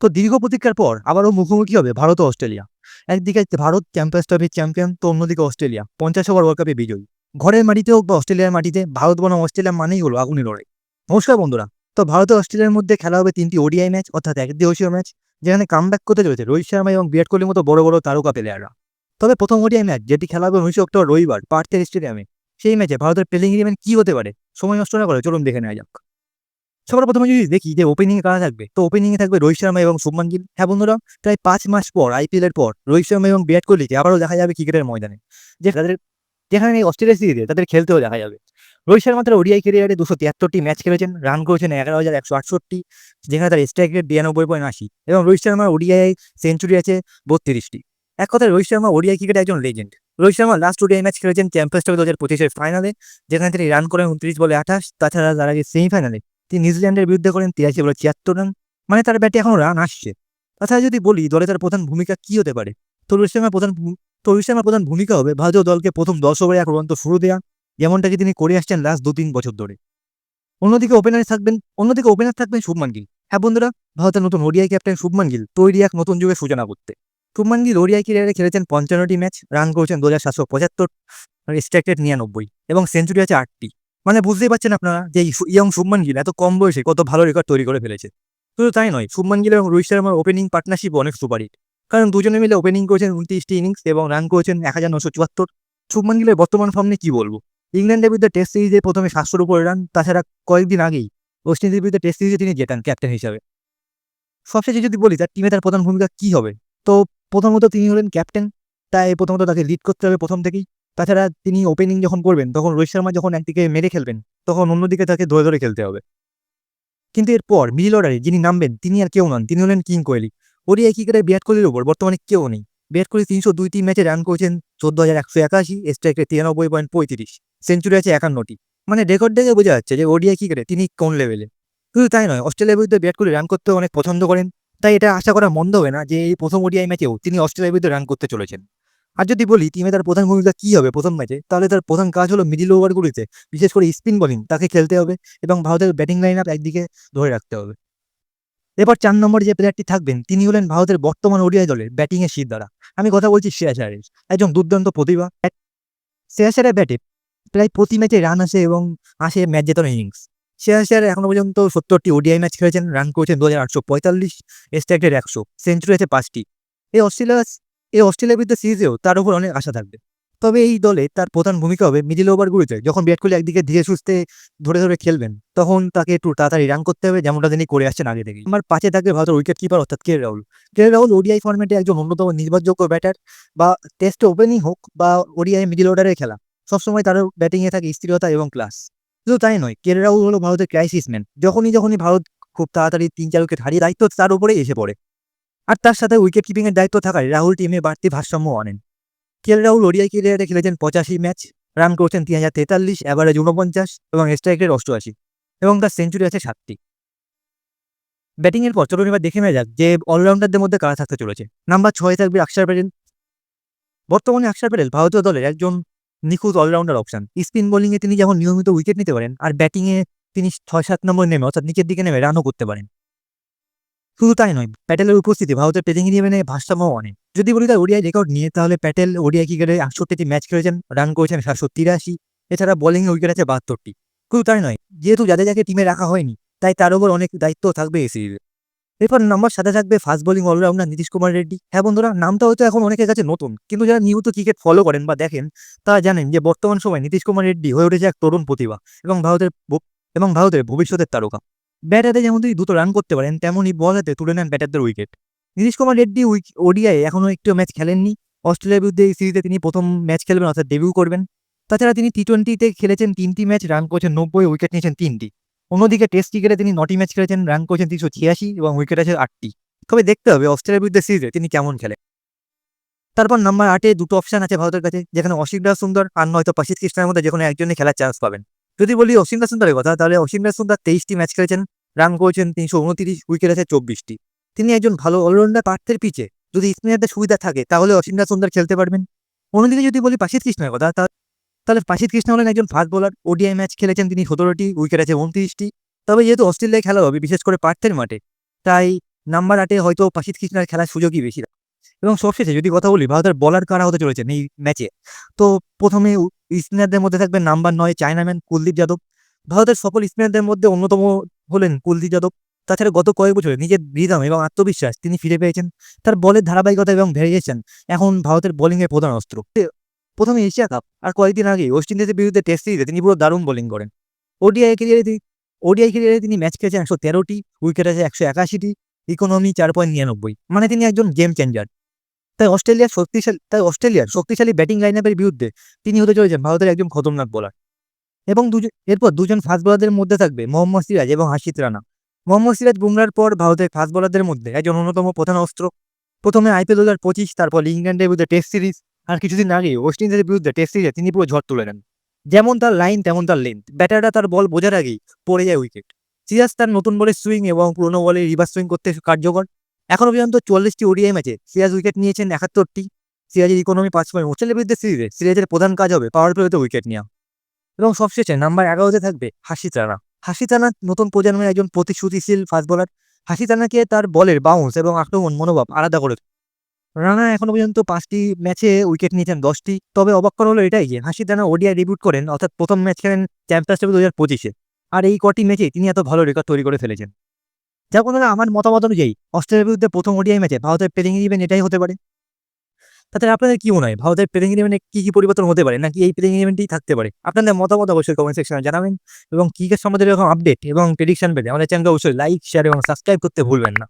তো দীর্ঘ প্রতীক্ষার পর আবারও মুখোমুখি হবে ভারত ও অস্ট্রেলিয়া। একদিকে ভারত চ্যাম্পিয়ন্স ট্রফির চ্যাম্পিয়ন তো অন্যদিকে অস্ট্রেলিয়া, পঞ্চাশ ওভার ওয়ার্ল্ড কাপে বিজয়ী। ঘরের মাটিতে হোক বা অস্ট্রেলিয়ার মাটিতে, ভারত বনাম অস্ট্রেলিয়া মানেই হলো আগুনে লড়াই। নমস্কার বন্ধুরা, তো ভারত ও অস্ট্রেলিয়ার মধ্যে খেলা হবে তিনটি ওডিআই ম্যাচ অর্থাৎ একদিবসীয় ম্যাচ যেখানে কামব্যাক করতে চলেছে রোহিত শর্মা এবং বিরাট কোহলির মতো বড় বড় তারকা প্লেয়াররা তবে প্রথম ওডিআই ম্যাচ যেটি খেলা হবে উনিশে অক্টোবর রবিবার, পার্থের স্টেডিয়ামে সেই ম্যাচে ভারতের প্লেইং ইলেভেন কি হতে পারে? সময় নষ্ট না করে চলুন দেখে নেওয়া যাক। সবার প্রথমে যদি দেখি যে ওপেনিংয়ে কারা থাকবে, তো ওপেনিংয়ে থাকবে রোহিত শর্মা এবং শুভমান গিল। হ্যাঁ বন্ধুরা, প্রায় পাঁচ মাস পর আইপিএল এর পর, রোহিত শর্মা এবং বিরাট কোহলিকে আবারও দেখা যাবে ক্রিকেটের ময়দানে। যে তাদের, যেখানে অস্ট্রেলিয়া সিরিজে তাদের খেলতেও দেখা যাবে। রোহিত শর্মা তার ওডিআই ক্যারিয়ারে দুশো তিয়াত্তরটি ম্যাচ খেলেছেন রান করেছেন এগারো হাজার একশো আটষট্টি, যেখানে তার স্ট্রাইক রেট বিরানব্বই পয়েন্ট আশি এবং রোহিত শর্মার ওডিআই সেঞ্চুরি আছে বত্রিশটি। এক কথায় রোহিত শর্মা ওডিআই ক্রিকেটে একজন legend Rohit Sharma last ODI match খেলেছেন চ্যাম্পিয়ন্স ট্রফি দু হাজার পঁচিশের ফাইনালে যেখানে তিনি রান করেন উনত্রিশ বলে আঠাশ, তাছাড়া তার আগে সেমিফাইনালে তিনি নিউজিল্যান্ডের বিরুদ্ধে করেন তিরাশি বলে ছিয়াত্তর রান মানে তার ব্যাটে এখন রান আসছে। তাছাড়া যদি বলি, দলে তার প্রধান ভূমিকা কি হতে পারে? তো রোহিত শর্মার প্রধান ভূ- তো শর্মার প্রধান ভূমিকা হবে ভারতীয় দলকে প্রথম দশ ওভারে এক উড়ন্ত শুরু দেওয়া যেমনটাকে তিনি করে আসছেন লাস্ট দু তিন বছর ধরে। অন্যদিকে ওপেনারে থাকবেন, অন্যদিকে ওপেনার থাকবেন শুভমান গিল। হ্যাঁ বন্ধুরা, ভারতের নতুন ওডিআই ক্যাপ্টেন শুভমান গিল তৈরি এক নতুন যুগে সূচনা করতে। শুভমান গিল ওডিআই ক্যারিয়ারে খেলেছেন পঞ্চান্নটি ম্যাচ রান করেছেন দু হাজার সাতশো পঁচাত্তর স্ট্রাইক রেট নিরানব্বই, এবং সেঞ্চুরি আছে আটটি। মানে বুঝতেই পারছেন আপনারা যে ইয়ং শুভমান গিল এত কম বয়সে কত ভালো রেকর্ড তৈরি করে ফেলেছে। শুধু তাই নয়, শুভমান গিল এবং রোহিত শর্মার ওপেনিং পার্টনারশিপ অনেক সুপারহিট কারণ দুজনে মিলে ওপেনিং করেছেন উনত্রিশটি ইনিংস এবং রান করেছেন এক হাজার নশো চুয়াত্তর। শুভমান গিলের বর্তমান ফর্ম নিয়ে কি বলব? ইংল্যান্ডের বিরুদ্ধে টেস্ট সিরিজে প্রথমে সাতশোর উপরে রান তাছাড়া কয়েকদিন আগেই ওয়েস্ট ইন্ডিজের বিরুদ্ধে টেস্ট সিরিজে তিনি জেতান ক্যাপ্টেন হিসাবে। সবশেষে যদি বলি, তার টিমে তার প্রধান ভূমিকা কি হবে? তো প্রথমত তিনি হলেন ক্যাপ্টেন তাই প্রথমত তাকে লিড করতে হবে প্রথম থেকেই। তাছাড়া তিনি ওপেনিং যখন করবেন, তখন রোহিত শর্মা যখন একদিকে মেরে খেলবেন, তখন অন্যদিকে তাকে ধরে ধরে খেলতে হবে। কিন্তু এরপর মিডিল অর্ডারে যিনি নামবেন, তিনি আর কেউ নন। তিনি হলেন কিং কোহলি। ওরই ওডিআই ক্রিকেটে বিরাট কোহলির ওপর বর্তমানে কেউ নেই। বিরাট কোহলি তিনশো দুইটি ম্যাচে রান করেছেন চোদ্দ হাজার একশো একাশি স্ট্রাইক তিরানব্বই পয়েন্ট পঁয়ত্রিশ সেঞ্চুরি আছে একান্নটি। মানে রেকর্ড দেখে বোঝা যাচ্ছে যে ওডিআই ক্রিকেটে তিনি কোন লেভেলে শুধু তাই নয়, অস্ট্রেলিয়ার বিরুদ্ধে বিরাট কোহলি রান করতে অনেক পছন্দ করেন। তাই এটা আশা করা মন্দ হবে না যে এই প্রথম ওডিআই ম্যাচেও তিনি অস্ট্রেলিয়ার বিরুদ্ধে রান করতে চলেছেন। আর যদি বলি টিমে তার প্রধান ভূমিকা কি হবে প্রথম ম্যাচে তাহলে তার প্রধান কাজ হলো মিডিল ওভারগুলিতে বিশেষ করে স্পিন বোলিং তাকে খেলতে হবে এবং ভারতের ব্যাটিং লাইন আপ একদিকে ধরে রাখতে হবে। এবার চার নম্বরে যে প্লেয়ারটি থাকবেন, তিনি হলেন ভারতের বর্তমান ওডিআই দলের ব্যাটিংয়ের শীত দ্বারা আমি কথা বলছি শ্রেয়াস আয়ারের একজন দুর্দান্ত প্রতিভা। শ্রেয়াস আয়ারের ব্যাটে প্রায় প্রতি ম্যাচে রান আসে এবং আসে ম্যাচ জেতানো ইনিংস শ্রেয়াস আয়ার এখনও পর্যন্ত সত্তরটি ওডিআই ম্যাচ খেলেছেন রান করেছেন দু হাজার আটশো পঁয়তাল্লিশ স্ট্রাইকের একশো সেঞ্চুরি আছে পাঁচটি। এই অস্ট্রেলিয়া এই অস্ট্রেলিয়ার বিরুদ্ধে সিরিজেও তার উপর অনেক আশা থাকবে। তবে এই দলে তার প্রধান ভূমিকা হবে মিডিল ওভারগুলিতে যখন বিরাট কোহলি একদিকে ধীরে সুস্থে ধরে ধরে খেলবেন, তখন তাকে একটু তাড়াতাড়ি রান করতে হবে, যেমনটা তিনি করে আসছেন আগে থেকে আমার পাশে থাকবে ভারতের উইকেট কিপার অর্থাৎ K Rahul. K Rahul ODI ফর্মেটে একজন অন্যতম নির্ভরযোগ্য ব্যাটার বা টেস্টে ওপেনিং হোক বা ওডিআই মিডিল অর্ডারে খেলা, সবসময় তার ব্যাটিংয়ে থাকে স্থিরতা এবং ক্লাস শুধু তাই নয়, কে রাহুল হলো ভারতের ক্রাইসিস ম্যান যখনই যখনই ভারত খুব তাড়াতাড়ি তিন চার উইকেট হারিয়ে দায়িত্ব তার উপরেই এসে পড়ে। আর তার সাথে উইকেট কিপিংয়ের দায়িত্ব থাকায় রাহুল টিমে বাড়তি ভারসাম্য আনেন। কে রাহুল ওডিআই ক্যারিয়ারে খেলেছেন পঁচাশি ম্যাচ রান করেছেন তিন হাজার তেতাল্লিশ অ্যাভারেজ উনপঞ্চাশ এবং স্ট্রাইক রেট অষ্টআশি এবং তার সেঞ্চুরি আছে সাতটি ব্যাটিংয়ের পর, চলুন এবার দেখে নেওয়া যাক যে অলরাউন্ডারদের মধ্যে কারা থাকতে চলেছে। নাম্বার ছয় থাকবে অক্ষর প্যাটেল। বর্তমানে অক্ষর প্যাটেল ভারতীয় দলের একজন নিখুঁত অলরাউন্ডার অপশন স্পিন বোলিংয়ে তিনি যেমন নিয়মিত উইকেট নিতে পারেন, আর ব্যাটিংয়ে তিনি ছয় সাত নম্বর নেমে, অর্থাৎ নিচের দিকে নেমে রানও করতে পারেন। শুধু তাই নয়, প্যাটেলের উপস্থিতি, ভারতের প্লেটিং ইলেভেনে ভারসাম্য অনেক। যদি বলি তার ওডিআই রেকর্ড নিয়ে, তাহলে প্যাটেল ওডিআই ক্রিকেটে আটষট্টিটি ম্যাচ খেলেছেন রান করেছেন সাতশো তিরাশি, এছাড়া বোলিংয়ে উইকেট আছে বাহাত্তরটি। শুধু তাই নয়, যেহেতু যাদের যাকে টিমে রাখা হয়নি, তাই তার উপর অনেক দায়িত্ব থাকবে এই সিরিজে এরপর নাম্বার সাথে থাকবে fast bowling allrounder Nitish Kumar Reddy. হ্যাঁ বন্ধুরা, নামটা হয়তো এখন অনেকের কাছে নতুন, কিন্তু যারা নিয়মিত ক্রিকেট ফলো করেন বা দেখেন, তারা জানেন যে বর্তমান সময় নীতিশ কুমার রেড্ডি হয়ে উঠেছে এক তরুণ প্রতিভা এবং ভারতের এবং ভারতের ভবিষ্যতের তারকা। ব্যাট হাতে যেমন তিনি দ্রুত রান করতে পারেন, তেমনই বল হাতে তুলে নেন ব্যাটারদের উইকেট নীতিশ কুমার রেড্ডি ওডিআই এখনও একটিও ম্যাচ খেলেননি। অস্ট্রেলিয়ার বিরুদ্ধে এই সিরিজে তিনি প্রথম ম্যাচ খেলবেন, অর্থাৎ ডেবিউ করবেন। তাছাড়া তিনি টি টোয়েন্টিতে খেলেছেন তিনটি ম্যাচ রান করেছেন নব্বই উইকেট নিয়েছেন তিনটি। অন্যদিকে টেস্ট ক্রিকেটে তিনি নটি ম্যাচ খেলেছেন রান করেছেন তিনশো ছিয়াশি এবং উইকেট আছে আটটি। তবে দেখতে হবে অস্ট্রেলিয়ার বিরুদ্ধে সিরিজে তিনি কেমন খেলে তারপর নাম্বার আটে দুটো অপশন আছে ভারতের কাছে, যেখানে অসিন্দা সুন্দর আর নয়তো পাশিত কৃষ্ণের মধ্যে যে কোনো একজনই খেলার চান্স পাবেন। যদি বলি অসিন্দা সুন্দরের কথা, তাহলে অসিন্দা সুন্দর তেইশটি ম্যাচ খেলেছেন রান করেছেন তিনশো উনত্রিশ উইকেট আছে চব্বিশটি। তিনি একজন ভালো অলরাউন্ডার পার্থের পিচে যদি স্পিনারদের সুবিধা থাকে, তাহলে অসিন্দা সুন্দর খেলতে পারবেন। অন্যদিকে যদি বলি পাশিত কৃষ্ণের কথা তাহলে পাশিত কৃষ্ণ হলেন একজন ফাস্ট বোলার ওডিআই ম্যাচ খেলেছেন তিনি সতেরোটি উইকেট আছে উনত্রিশটি। তবে যেহেতু অস্ট্রেলিয়ায় খেলা হবে, বিশেষ করে পার্থের মাঠে, তাই নাম্বার আটে হয়তো পাশিত কৃষ্ণের খেলার সুযোগই বেশি। এবং সবশেষে যদি কথা বলি, ভারতের বলার কারা হতে চলেছেন এই ম্যাচে তো প্রথমে স্পিনারদের মধ্যে থাকবে নাম্বার নয় চায়নাম্যান কুলদীপ যাদব। ভারতের সকল স্পিনারদের মধ্যে অন্যতম হলেন কুলদীপ যাদব। তাছাড়া গত কয়েক বছরে নিজের রিদম এবং আত্মবিশ্বাস তিনি ফিরে পেয়েছেন। তার বলের ধারাবাহিকতা এবং ভেরিয়েশন এখন ভারতের বোলিংয়ের প্রধান অস্ত্র। প্রথমে এশিয়া কাপ আর কয়েকদিন আগে ওয়েস্ট ইন্ডিজের বিরুদ্ধে টেস্ট সিরিজে তিনি পুরো দারুণ বোলিং করেন। ওডিআই ক্যারিয়ারে তিনি ওডিআই ক্যারিয়ারে তিনি ম্যাচ খেলেছেন একশো তেরোটি উইকেট আছে একশো একাশিটি ইকোনমি চার পয়েন্ট নিরানব্বই। মানে তিনি একজন গেম চেঞ্জার তাই অস্ট্রেলিয়ার শক্তিশালী, তাই অস্ট্রেলিয়ার শক্তিশালী ব্যাটিং লাইনআপের বিরুদ্ধে তিনি হতে চলেছেন ভারতের একজন খতরনাক বোলার এবং দুজন, এরপর দুজন ফাস্ট বোলারদের মধ্যে থাকবে, মোহাম্মদ সিরাজ এবং হাসিত রানা। মোহাম্মদ সিরাজ বুমরার পর ভারতের ফাস্ট বোলারদের মধ্যে, একজন অন্যতম প্রধান অস্ত্র। প্রথমে আইপিএল দু হাজার পঁচিশ, তারপর ইংল্যান্ডের বিরুদ্ধে টেস্ট সিরিজ আর কিছুদিন আগে ওয়েস্ট ইন্ডিজের বিরুদ্ধে টেস্ট সিরিজে তিনি পুরো ঝড় তুলে নেন। যেমন তার লাইন তেমন তার লেন্থ ব্যাটাররা তার বল বোঝার আগেই পড়ে যায় উইকেট সিরাজ তার নতুন বলের সুইং এবং পুরনো বলে রিভার্স সুইং করতে কার্যকর। এখনও পর্যন্ত চল্লিশটি ওডিআই ম্যাচে সিরাজ উইকেট নিয়েছেন একাত্তরটি। সিরাজের ইকোনমি পাঁচ পয়েন্ট অস্ট্রেলিয়ার বিরুদ্ধে সিরিজে সিরাজের প্রধান কাজ হবে পাওয়ার প্লেতে উইকেট নেওয়া। এবং সবশেষে নাম্বার এগারোতে থাকবে হাসিত রানা হাসিত রানা নতুন প্রজন্মের একজন প্রতিশ্রুতিশীল ফাস্ট বোলার হাসিত রানাকে তার বলের বাউন্স এবং আক্রমণ মনোভাব আলাদা করে রানা এখনও পর্যন্ত পাঁচটি ম্যাচে উইকেট নিয়েছেন, দশটি। তবে অবাক করা হলো এটাই যে হাসিত রানা ওডিআই ডিবিউট করেন, অর্থাৎ প্রথম ম্যাচ খেলেন চ্যাম্পিয়ন্স ট্রফি দু হাজার পঁচিশে। আর এই কটি ম্যাচে তিনি এত ভালো রেকর্ড তৈরি করে ফেলেছেন। যা কোনো আমার মতামত অনুযায়ী অস্ট্রেলিয়ার বিরুদ্ধে প্রথম ওডিআই ম্যাচে ভারতের প্লেইং ইলেভেন এটাই হতে পারে। তাতে আপনাদের কি মনে হয়? ভারতের প্লেইং ইলেভেনে কি কি পরিবর্তন হতে পারে? নাকি এই প্লেইং ইলেভেনটি থাকতে পারে? আপনাদের মতামত অবশ্যই কমেন্ট সেকশনে জানাবেন এবং ক্রিকেট সম্বন্ধে এরকম আপডেট এবং প্রেডিকশন পেতে আমাদের চ্যানেলকে অবশ্যই লাইক শেয়ার এবং সাবস্ক্রাইব করতে ভুলবেন না।